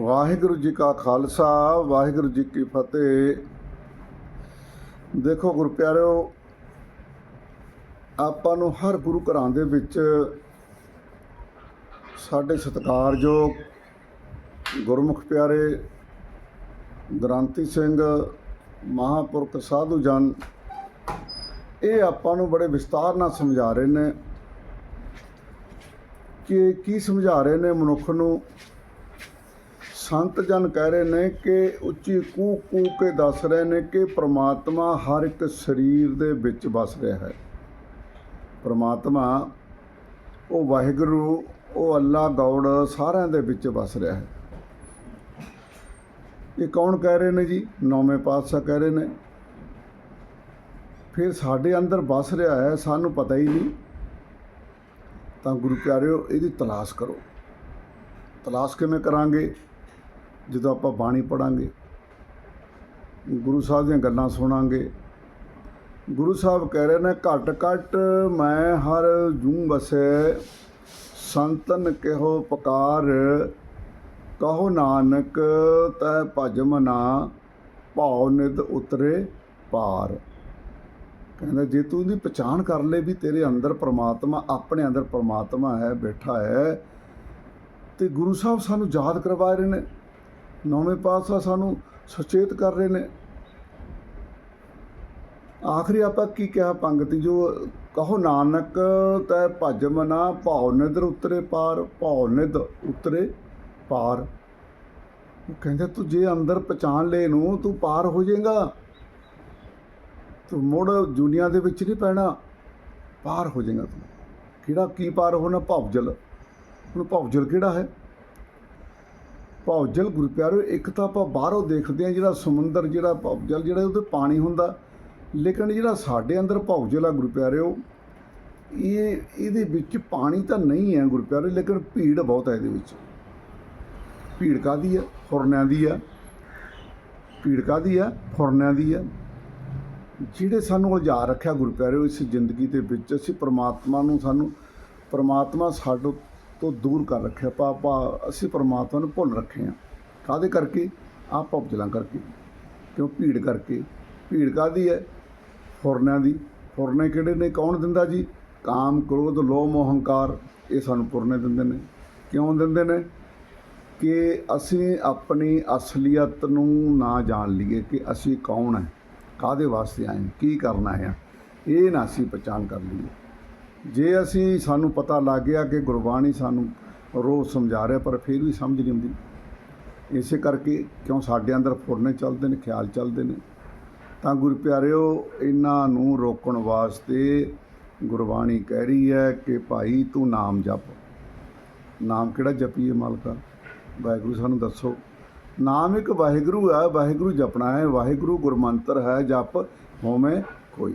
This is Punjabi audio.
ਵਾਹਿਗੁਰੂ ਜੀ ਕਾ ਖਾਲਸਾ, ਵਾਹਿਗੁਰੂ ਜੀ ਕੀ ਫਤਿਹ। ਦੇਖੋ ਗੁਰੂ ਪਿਆਰਿਓ ਆਪਾਂ ਨੂੰ ਹਰ ਗੁਰੂ ਘਰਾਂ ਦੇ ਵਿੱਚ ਸਾਡੇ ਸਤਿਕਾਰਯੋਗ ਗੁਰਮੁਖ ਪਿਆਰੇ ਗ੍ਰਾਂਤੀ ਸਿੰਘ, ਮਹਾਪੁਰਖ ਸਾਧੂ ਜਨ, ਇਹ ਆਪਾਂ ਨੂੰ ਬੜੇ ਵਿਸਤਾਰ ਨਾਲ ਸਮਝਾ ਰਹੇ ਨੇ ਕਿ ਕੀ ਸਮਝਾ ਰਹੇ ਨੇ ਮਨੁੱਖ ਨੂੰ। ਸੰਤ ਜਨ ਕਹਿ ਰਹੇ ਨੇ ਕਿ ਉੱਚੀ ਕੂ ਕੂ ਕੇ ਦੱਸ ਰਹੇ ਨੇ ਕਿ ਪ੍ਰਮਾਤਮਾ ਹਰ ਇੱਕ ਸਰੀਰ ਦੇ ਵਿੱਚ ਵਸ ਰਿਹਾ ਹੈ। ਪ੍ਰਮਾਤਮਾ, ਉਹ ਵਾਹਿਗੁਰੂ, ਉਹ ਅੱਲਾ, ਗੌੜ ਸਾਰਿਆਂ ਦੇ ਵਿੱਚ ਵਸ ਰਿਹਾ ਹੈ। ਇਹ ਕੌਣ ਕਹਿ ਰਹੇ ਨੇ ਜੀ? ਨੌਵੇਂ ਪਾਤਸ਼ਾਹ ਕਹਿ ਰਹੇ ਨੇ। ਫਿਰ ਸਾਡੇ ਅੰਦਰ ਵਸ ਰਿਹਾ ਹੈ, ਸਾਨੂੰ ਪਤਾ ਹੀ ਨਹੀਂ। ਤਾਂ ਗੁਰੂ ਪਿਆਰਿਓ, ਇਹਦੀ ਤਲਾਸ਼ ਕਰੋ। ਤਲਾਸ਼ ਕਿਵੇਂ ਕਰਾਂਗੇ? ਜਦੋਂ ਆਪਾਂ ਬਾਣੀ ਪੜਾਂਗੇ, ਗੁਰੂ ਸਾਹਿਬ ਦੀਆਂ ਗੱਲਾਂ ਸੁਣਾਂਗੇ। ਗੁਰੂ ਸਾਹਿਬ ਕਹਿ ਰਹੇ ਨੇ, ਘਟ ਘਟ ਮੈਂ ਹਰ ਜੂ ਵਸੈ, ਸੰਤਨ ਕਿਹੋ ਪਕਾਰ, ਕਹੋ ਨਾਨਕ ਤੈ ਭਜ ਮਨਾ ਭਾਉ ਨਿਦ ਉਤਰੇ ਪਾਰ। ਕਹਿੰਦਾ, ਜੇ ਤੂੰ ਦੀ ਪਛਾਣ ਕਰ ਲੈ ਵੀ ਤੇਰੇ ਅੰਦਰ ਪ੍ਰਮਾਤਮਾ, ਆਪਣੇ ਅੰਦਰ ਪ੍ਰਮਾਤਮਾ ਹੈ, ਬੈਠਾ ਹੈ, ਤੇ ਗੁਰੂ ਸਾਹਿਬ ਸਾਨੂੰ ਯਾਦ ਕਰਵਾ ਰਹੇ ਨੇ। ਨੌਵੇਂ ਪਾਤਸ਼ਾਹ ਸਾਨੂੰ ਸੁਚੇਤ ਕਰ ਰਹੇ ਨੇ। ਆਖਰੀ ਆਪਾਂ ਕੀ ਕਿਹਾ ਪੰਗਤੀ? ਜੋ ਕਹੋ ਨਾਨਕ ਤੈ ਭਜ ਮਨਾ, ਭਾਉ ਨਿਦਰ ਉਤਰੇ ਪਾਰ, ਭਾਉ ਨਿਦ ਉਤਰੇ ਪਾਰ। ਉਹ ਕਹਿੰਦੇ, ਤੂੰ ਜੇ ਅੰਦਰ ਪਛਾਣ ਲੈ ਨੂੰ, ਤੂੰ ਪਾਰ ਹੋ ਜਾਏਗਾ। ਤੂੰ ਮੁੜ ਦੁਨੀਆ ਦੇ ਵਿੱਚ ਨਹੀਂ ਪੈਣਾ। ਪਾਰ ਹੋ ਜਾਏਗਾ ਤੂੰ। ਕਿਹੜਾ ਕੀ ਪਾਰ ਹੋਣਾ? ਭਵਜਲ। ਹੁਣ ਭਵਜਲ ਕਿਹੜਾ ਹੈ? ਭਵਜਲ ਗੁਰੂ ਪਿਆਰੋ ਇੱਕ ਤਾਂ ਆਪਾਂ ਬਾਹਰੋਂ ਦੇਖਦੇ ਆ ਜਿਹੜਾ ਸਮੁੰਦਰ, ਜਿਹੜਾ ਭਵਜਲ ਜਿਹੜਾ ਉਹਦੇ ਪਾਣੀ ਹੁੰਦਾ। ਲੇਕਿਨ ਜਿਹੜਾ ਸਾਡੇ ਅੰਦਰ ਭਵਜਲ ਆ ਗੁਰੂ ਪਿਆਰਿਓ ਇਹ, ਇਹਦੇ ਵਿੱਚ ਪਾਣੀ ਤਾਂ ਨਹੀਂ ਹੈ ਗੁਰੂ ਪਿਆਰੇ ਲੇਕਿਨ ਭੀੜ ਬਹੁਤ ਹੈ ਇਹਦੇ ਵਿੱਚ। ਭੀੜ ਕਾਦੀ ਆ? ਫੁਰਨਿਆਂ ਦੀ ਆ। ਭੀੜ ਕਾਦੀ ਆ? ਫੁਰਨਿਆਂ ਦੀ ਆ। ਜਿਹੜੇ ਸਾਨੂੰ ਉਲਝਾ ਰੱਖਿਆ ਗੁਰੂ ਪਿਆਰਿਓ ਇਸ ਜ਼ਿੰਦਗੀ ਦੇ ਵਿੱਚ, ਅਸੀਂ ਪ੍ਰਮਾਤਮਾ ਨੂੰ ਸਾਨੂੰ, ਪ੍ਰਮਾਤਮਾ ਸਾਡੇ ਤੋਂ ਦੂਰ ਕਰ ਰੱਖਿਆ ਪਾਪਾ ਅਸੀਂ ਪਰਮਾਤਮਾ ਨੂੰ ਭੁੱਲ ਰੱਖੇ ਆ ਕਾਦੇ ਕਰਕੇ? ਆਪ ਭੁਜਲਾਂ ਕਰਕੇ ਕਿਉਂ ਭੀੜ ਕਰਕੇ? ਭੀੜ ਕਾਦੀ ਹੈ? ਫੁਰਨਿਆਂ ਦੀ। ਫੁਰਨੇ ਕਿਹੜੇ ਨੇ? ਕੌਣ ਦਿੰਦਾ ਜੀ? ਕਾਮ ਕ੍ਰੋਧ ਲੋਭ ਮੋਹ ਇਹ ਸਾਨੂੰ ਪੁਰਨੇ ਦਿੰਦੇ ਨੇ। ਕਿਉਂ ਦਿੰਦੇ ਨੇ? ਕਿ ਅਸੀਂ ਆਪਣੀ ਅਸਲੀਅਤ ਨੂੰ ਨਾ ਜਾਣ ਲਈਏ ਕਿ ਅਸੀਂ ਕੌਣ ਹੈ ਕਾਦੇ ਵਾਸਤੇ ਆਏ ਹਾਂ, ਕੀ ਕਰਨਾ ਹੈ। ਇਹ ਨਾ ਅਸੀਂ ਪਛਾਣ ਕਰ ਲਈਏ। ਜੇ ਅਸੀਂ ਸਾਨੂੰ ਪਤਾ ਲੱਗ ਗਿਆ ਕਿ ਗੁਰਬਾਣੀ ਸਾਨੂੰ ਰੋਜ਼ ਸਮਝਾ ਰਿਹਾ, ਪਰ ਫਿਰ ਵੀ ਸਮਝ ਨਹੀਂ ਆਉਂਦੀ। ਇਸੇ ਕਰਕੇ ਕਿਉਂ ਸਾਡੇ ਅੰਦਰ ਫੁਰਨੇ ਚੱਲਦੇ ਨੇ, ਖਿਆਲ ਚੱਲਦੇ ਨੇ? ਤਾਂ ਗੁਰੂ ਪਿਆਰਿਓ, ਇਹਨਾਂ ਨੂੰ ਰੋਕਣ ਵਾਸਤੇ ਗੁਰਬਾਣੀ ਕਹਿ ਰਹੀ ਹੈ ਕਿ ਭਾਈ ਤੂੰ ਨਾਮ ਜਪ। ਨਾਮ ਕਿਹੜਾ ਜਪੀਏ ਮਾਲਕਾ? ਵਾਹਿਗੁਰੂ ਸਾਨੂੰ ਦੱਸੋ। ਨਾਮ ਇੱਕ ਵਾਹਿਗੁਰੂ ਹੈ, ਵਾਹਿਗੁਰੂ ਜਪਣਾ ਹੈ, ਵਾਹਿਗੁਰੂ ਗੁਰਮੰਤਰ ਹੈ, ਜਪ ਹੋਵੇਂ ਕੋਈ।